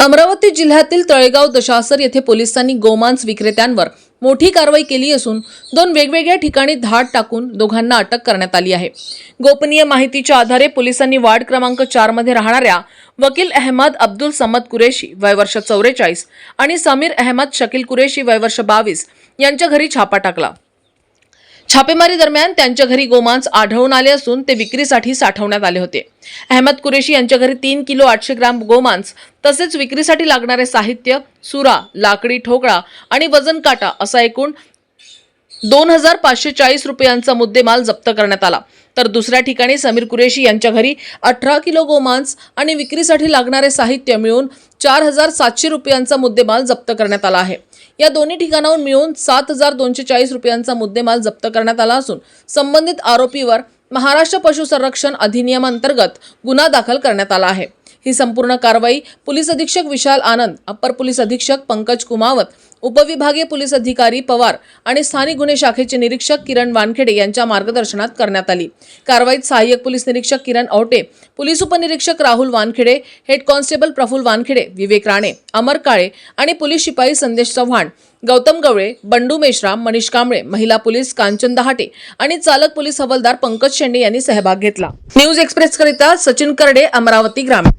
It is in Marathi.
अमरावती जिल्ह्यातील तळेगाव दशासर येथे पोलिसांनी गोमांस विक्रेत्यांवर मोठी कारवाई केली असून दोन वेगवेगळ्या ठिकाणी धाड टाकून दोघांना अटक करण्यात आली आहे. गोपनीय माहितीच्या आधारे पोलिसांनी वार्ड क्रमांक चारमध्ये राहणाऱ्या वकील अहमद अब्दुल समद कुरेशी वयवर्ष चौवेचाळीस आणि समीर अहमद शकील कुरेशी वयवर्ष बावीस यांच्या घरी छापा टाकला. छापेमारी दरम्यान त्यांच्या घरी गोमांस आढळून आले असून ते विक्रीसाठी साठवण्यात आले होते. अहमद कुरेशी यांच्या घरी तीन किलो आठशे ग्राम गोमांस तसेच विक्रीसाठी लागणारे साहित्य सुरा लाकडी ठोकळा आणि वजन काटा असा एकूण दोन हजार पाचशे चाळीस रुपयांचा मुद्देमाल जप्त करण्यात आला. तर दुसऱ्या ठिकाणी समीर कुरेशी यांच्या घरी अठरा किलो गोमांस आणि विक्रीसाठी लागणारे साहित्य मिळून चार हजार सातशे रुपयांचा मुद्देमाल जप्त करण्यात आला आहे. या दोन्ही ठिकाणाहून मिळून सात हजार दोनशे चाळीस रुपयांचा मुद्देमाल जप्त करण्यात आला असून संबंधित आरोपीवर महाराष्ट्र पशुसंरक्षण अधिनियमांतर्गत गुन्हा दाखल करण्यात आला आहे. ही संपूर्ण कारवाई पोलीस अधीक्षक विशाल आनंद अप्पर पोलीस अधीक्षक पंकज कुमावत उपविभागीय पोलीस अधिकारी पवार आणि स्थानिक गुन्हे शाखेचे निरीक्षक किरण वानखेडे यांच्या मार्गदर्शनात करण्यात आली. कारवाईत सहाय्यक पोलीस निरीक्षक किरण औटे पोलीस उपनिरीक्षक राहुल वानखेडे हेड कॉन्स्टेबल प्रफुल वानखेडे विवेक राणे अमर काळे आणि पोलीस शिपाई संदेश चव्हाण गौतम गवळे बंडू मेश्राम मनीष कांबळे महिला पोलीस कांचन दहाटे आणि चालक पोलीस हवालदार पंकज शेंडे यांनी सहभाग घेतला. न्यूज एक्सप्रेस करिता सचिन करडे अमरावती ग्रामीण.